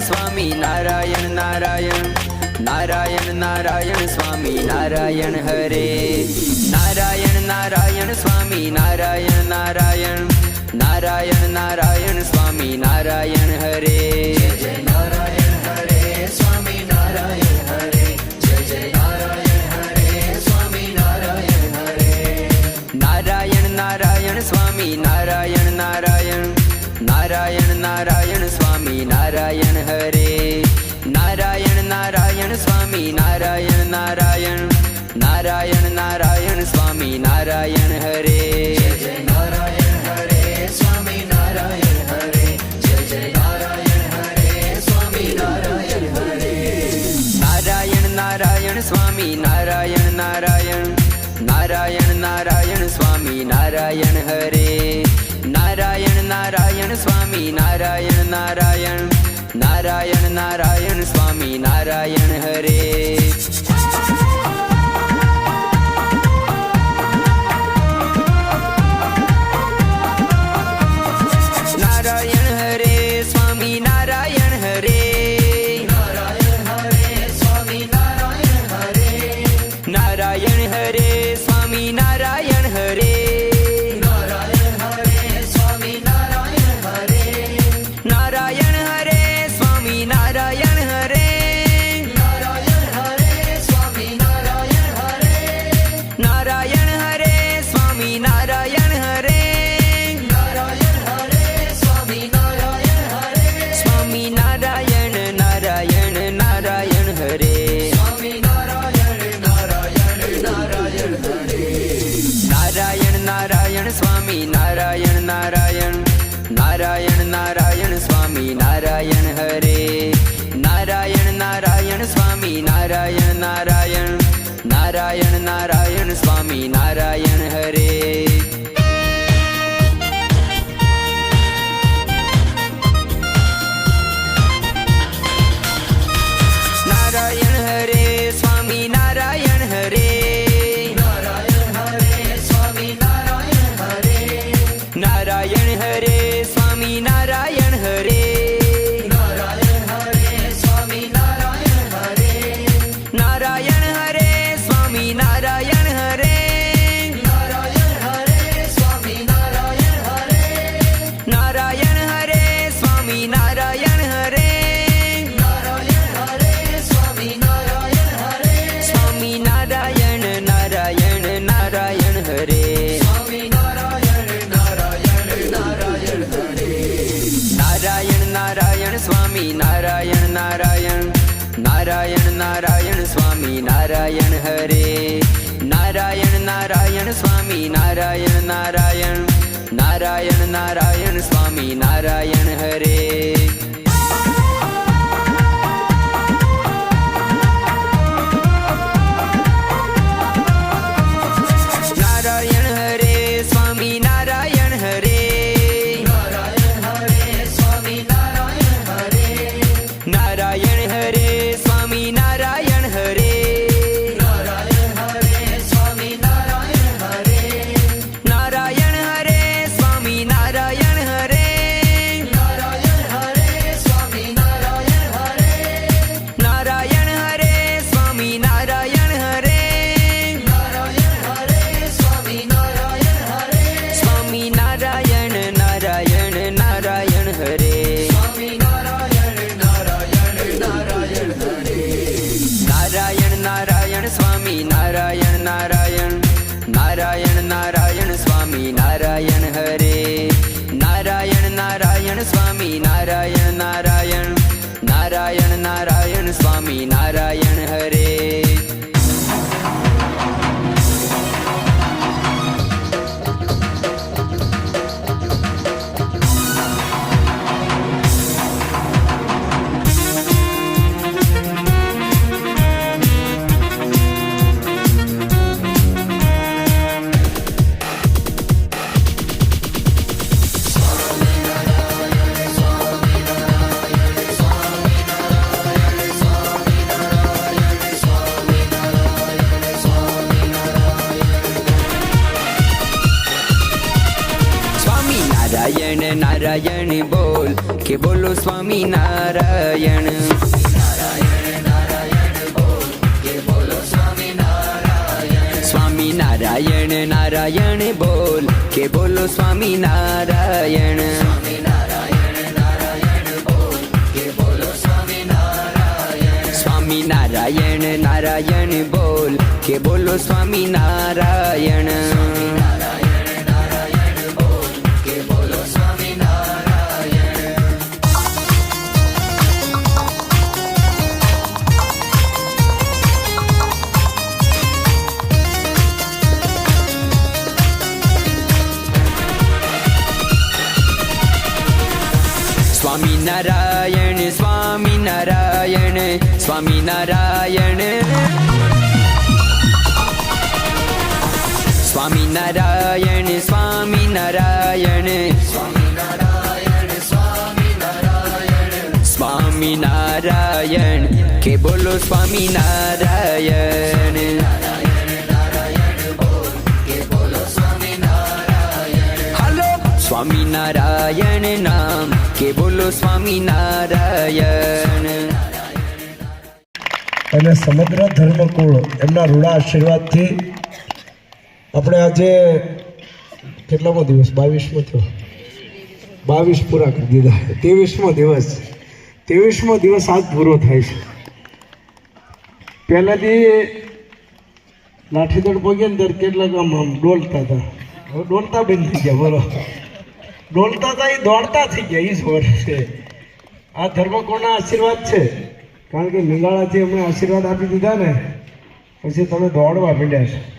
સ્વામી નારાયણ નારાયણ નારાયણ નારાયણ સ્વામી નારાયણ હરે. નારાયણ નારાયણ સ્વામી નારાયણ નારાયણ નારાયણ નારાયણ સ્વામી નારાયણ હરે. સ્વામી નારાયણ નારાયણ નારાયણ નારાયણ સ્વામી નારાયણ હરે. જય નારાયણ હરે સ્વામી નારાયણ હરે. જય જય નારાયણ હરે સ્વામી નારાયણ હરે. નારાયણ નારાયણ સ્વામી નારાયણ નારાયણ નારાયણ નારાયણ સ્વામી નારાયણ હરે. નારાયણ નારાયણ સ્વામી નારાયણ નારાયણ નારાયણ નારાયણ સ્વામી નારાયણ હરે સ્વામી નારાયણ નારાયણ નારાયણ નારાયણ સ્વામી નારાયણ હરે. નારાયણ નારાયણ સ્વામી નારાયણ નારાયણ નારાયણ નારાયણ સ્વામી નારાયણ હરે. સ્વામી નારાયણ નારાયણ નારાયણ નારાયણ સ્વામી નારાયણ હરે નારાયણ નારાયણ સ્વામી નારાયણ નારાયણ નારાયણ નારાયણ સ્વામી નારાયણ હરે સ્વામી નારાયણ નારાયણ નારાયણ નારાયણ સ્વામી નારાયણ હરે. નારાયણ નારાયણ સ્વામી નારાયણ નારાયણ નારાયણ નારાયણ સ્વામી નારાયણ નારાયણ બોલ કે બોલો સ્વામી નારાયણ? સ્વામી નારાયણ નારાયણ બોલ કે બોલો સ્વામી નારાયણ? સ્વામી નારાયણ નારાયણ બોલ કે બોલો સ્વામી નારાયણ? સ્વામી નારાયણ સ્વામી નારાયણ સ્વામી નારાયણ સ્વામી નારાયણ સ્વામી નારાયણ સ્વામી નારાયણ કે બોલો સ્વામી નારાયણ સ્વામી નારાયણ નામ કે બોલો સ્વામી નારાયણ. અને સમગ્ર ધર્મકુળ એમના રૂડા આશીર્વાદથી આપણે આજે કેટલામો દિવસ? બાવીસમો થયો બાવીસ પૂરા કરી દીધા. ત્રેવીસમો દિવસ. ત્રેવીસમો દિવસ આજ પૂરો થાય છે. પહેલાંથી લાઠીદળ પગ્યા ને ત્યારે કેટલાક આમ આમ ડોલતા હતા. હવે ડોલતા બંધ થઈ ગયા. બોલો. ડોલતા હતા એ દોડતા થઈ ગયા એ જ છે આ ધર્મકોણના આશીર્વાદ છે? કારણ કે નિંગાળાથી અમને આશીર્વાદ આપી દીધા ને, પછી તમે દોડવા માંડ્યા છે.